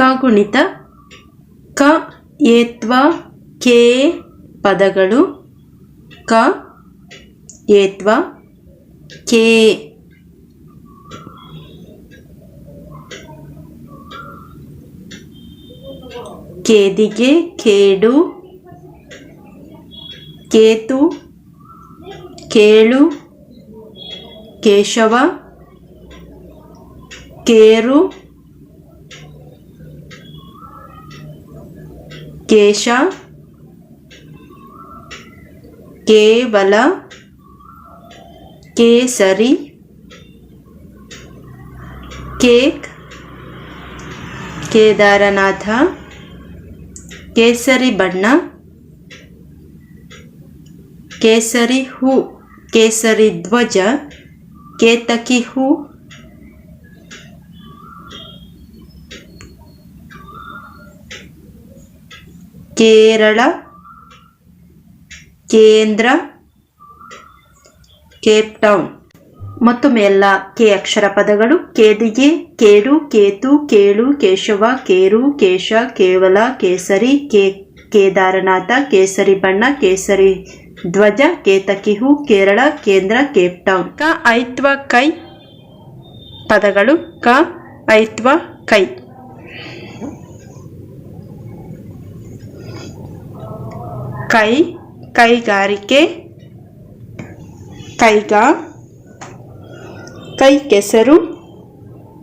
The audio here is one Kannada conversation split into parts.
ಕಾಗುಣಿತ ಕ ಏತ್ವ ಕೆ ಪದಗಳು ಕ ಏತ್ವ ಕೆ. ಕೇದಿಗೆ ಕೇಡು ಕೇತು ಕೇಳು ಕೇಶವ ಕೇರು ಕೇಶ ಕೇವಲ ಕೇಸರಿ ಕೇಕ್ ಕೇದಾರನಾಥ ಕೇಸರಿ ಬಣ್ಣ ಕೇಸರಿ ಹೂ ಕೇಸರಿ ಧ್ವಜ ಕೇತಕಿ ಹೂ ಕೇರಳ, ಕೇಂದ್ರ, ಕೇಪ್ ಟೌನ್. ಮತ್ತೊಮ್ಮೆ ಎಲ್ಲ ಕೆ ಅಕ್ಷರ ಪದಗಳು. ಕೇದಿಗೆ ಕೇಡು, ಕೇತು, ಕೇಳು, ಕೇಶವ, ಕೇರು, ಕೇಶ, ಕೇವಲ, ಕೇಸರಿ, ಕೇ, ಕೇದಾರನಾಥ, ಕೇಸರಿ ಬಣ್ಣ, ಕೇಸರಿ ಧ್ವಜ ಕೇತಕಿಹು ಕೇರಳ, ಕೇಂದ್ರ, ಕೇಪ್ ಟೌನ್. ಕ, ಐತ್ವ, ಕೈ ಪದಗಳು. ಕ, ಐತ್ವ, ಕೈ. ಕೈ ಕೈಗಾರಿಕೆ ಕೈಗಾ ಕೈ ಕೆಸರು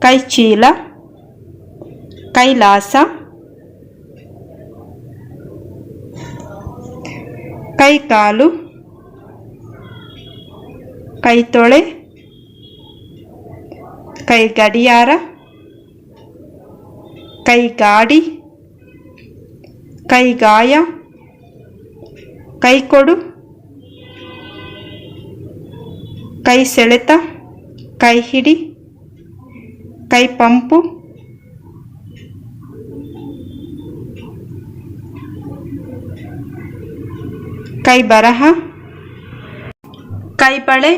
ಕೈ ಚೀಲ ಕೈಲಾಸ ಕೈ ಕಾಲು ಕೈ ತೊಳೆ ಕೈ ಗಡಿಯಾರ ಕೈ ಗಾಡಿ ಕೈ ಕೊಡು ಕೈ ಸೆಳೆತ. ಕೈ ಹಿಡಿ. ಕೈ ಪಂಪು. ಕೈ ಬರಹ. ಕೈ ಬಳೆ.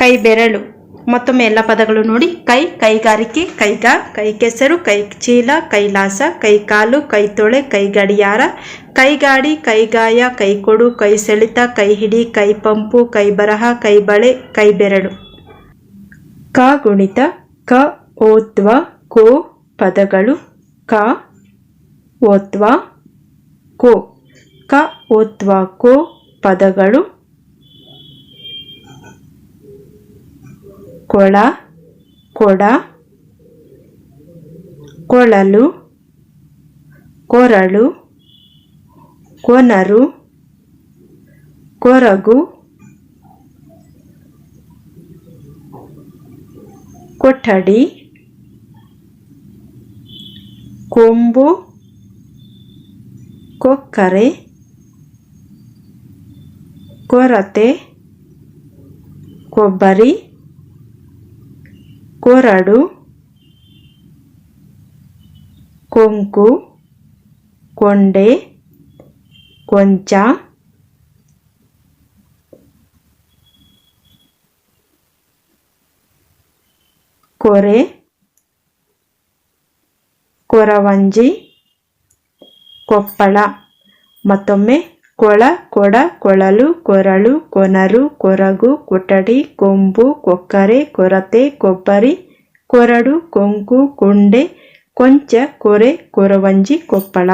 ಕೈ ಬೆರಳು. ಮತ್ತೊಮ್ಮೆ ಎಲ್ಲ ಪದಗಳು ನೋಡಿ. ಕೈ, ಕೈಗಾರಿಕೆ, ಕೈಗ ಕೈ ಕೆಸರು ಕೈ ಚೀಲ ಕೈಲಾಸ ಕೈ ಕಾಲು ಕೈಗಡಿಯಾರ. ಕೈಗಾಡಿ, ಕೈಗಾಯ ಕೈ ಕೊಡು ಕೈ ಸೆಳೆತ ಕೈ ಹಿಡಿ ಕೈ ಪಂಪು ಕೈ ಬರಹ ಕೈ ಬಳೆ ಕೈ ಬೆರಳು ಕ ಗುಣಿತ, ಕ ಓತ್ವ, ಕೋ ಪದಗಳು, ಕ ಓತ್ವ, ಕೋ. ಕ ಓತ್ವ, ಕೋ ಪದಗಳು ಕೊಳ ಕೊಡ ಕೊಳಲು ಕೊರಳು ಕೊನರು ಕೊರಗು ಕೊಠಡಿ ಕೊಂಬು ಕೊಕ್ಕರೆ ಕೊರತೆ ಕೊಬ್ಬರಿ ಕೊರಡು ಕೊಂಕು ಕೊಂಡೆ ಕೊಂಚ ಕೊರೆ ಕೊರವಂಜಿ ಕೊಪ್ಪಳ. ಮತ್ತೊಮ್ಮೆ ಕೊಳ, ಕೊಡ, ಕೊಳಲು, ಕೊರಳು, ಕೊನರು, ಕೊರಗು, ಕೊಠಡಿ, ಕೊಂಬು, ಕೊಕ್ಕರೆ, ಕೊರತೆ, ಕೊಬ್ಬರಿ, ಕೊರಡು, ಕೊಂಕು, ಕೊಂಡೆ, ಕೊಂಚ, ಕೊರೆ, ಕೊರವಂಜಿ, ಕೊಪ್ಪಳ.